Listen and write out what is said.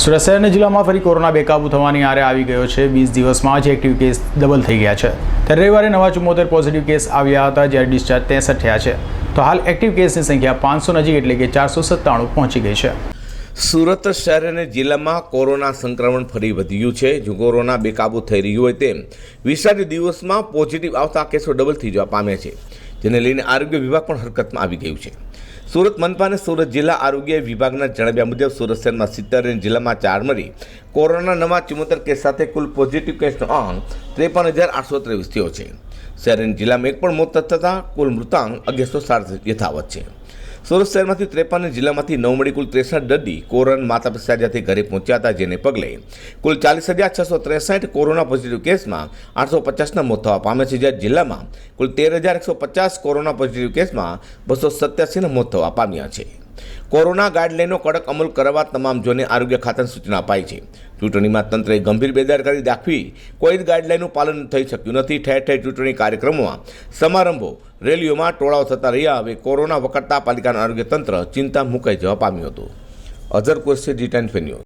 સુરત શહેરના જિલ્લામાં ફરી કોરોના બેકાબુ થવાની આરે આવી ગયો છે. વીસ દિવસમાં જ એક્ટિવ કેસ ડબલ થઈ ગયા છે. ત્યારે રવિવારે નવા ચુમ્મોતેર પોઝિટિવ કેસ આવ્યા હતા, જ્યારે ડિસ્ચાર્જ ત્રેસઠ થયા છે. તો હાલ એક્ટિવ કેસની સંખ્યા પાંચસો નજીક એટલે કે ચારસો સત્તાણું પહોંચી ગઈ છે. સુરત શહેર અને જિલ્લામાં કોરોના સંક્રમણ ફરી વધ્યું છે. જો કોરોના બેકાબુ થઈ રહ્યું હોય તેમ વિશાળ દિવસમાં પોઝિટિવ આવતા કેસો ડબલ થઈ જવા પામ્યા છે, જેને લઈને આરોગ્ય વિભાગ પણ હરકતમાં આવી ગયું છે. સુરત મનપા અને સુરત જિલ્લા આરોગ્ય વિભાગના જણાવ્યા મુજબ સુરત શહેરમાં સિત્તેર અને જિલ્લામાં ચાર મળી કોરોના નવા ચુમ્મોતેર કેસ સાથે કુલ પોઝિટિવ કેસનો આંક ત્રેપન હજાર આઠસો ત્રેવીસ થયો છે. શહેર અને જિલ્લામાં એક પણ મોત થતાં કુલ મૃતાંક અગિયારસો સાડત્રીસ યથાવત છે. સુરત શહેરમાંથી ત્રેપન જિલ્લામાંથી નવ મળી કુલ ત્રેસઠ દર્દી કોરોના માતા પિતા જ્યાંથી ઘરે પહોંચ્યા હતા જેને પગલે કુલ ચાલીસ હજાર છસો ત્રેસઠ કોરોના પોઝિટિવ કેસમાં આઠસો પચાસના મોત થવા પામે છે જ્યારે જિલ્લામાં કુલ તેર હજાર એકસો પચાસ કોરોના પોઝિટિવ કેસમાં બસો સત્યાસીના મોત થવા પામ્યા છે. કોરોના ગાઈડલાઈનો કડક અમલ કરવા તમામ જોને આરોગ્ય ખાતાની સૂચના અપાઈ છે. ચૂંટણીમાં તંત્રએ ગંભીર બેદરકારી દાખવી કોઈ જ ગાઈડલાઇનનું પાલન થઈ શક્યું નથી. ઠેર ઠેર ચૂંટણી કાર્યક્રમોમાં સમારંભો, રેલીઓમાં ટોળાઓ થતા રહ્યા. હવે કોરોના વખતતા પાલિકાનું આરોગ્ય તંત્ર ચિંતા મુકાઈ જવા પામ્યું હતું. Azhar Qureshi, G ten news.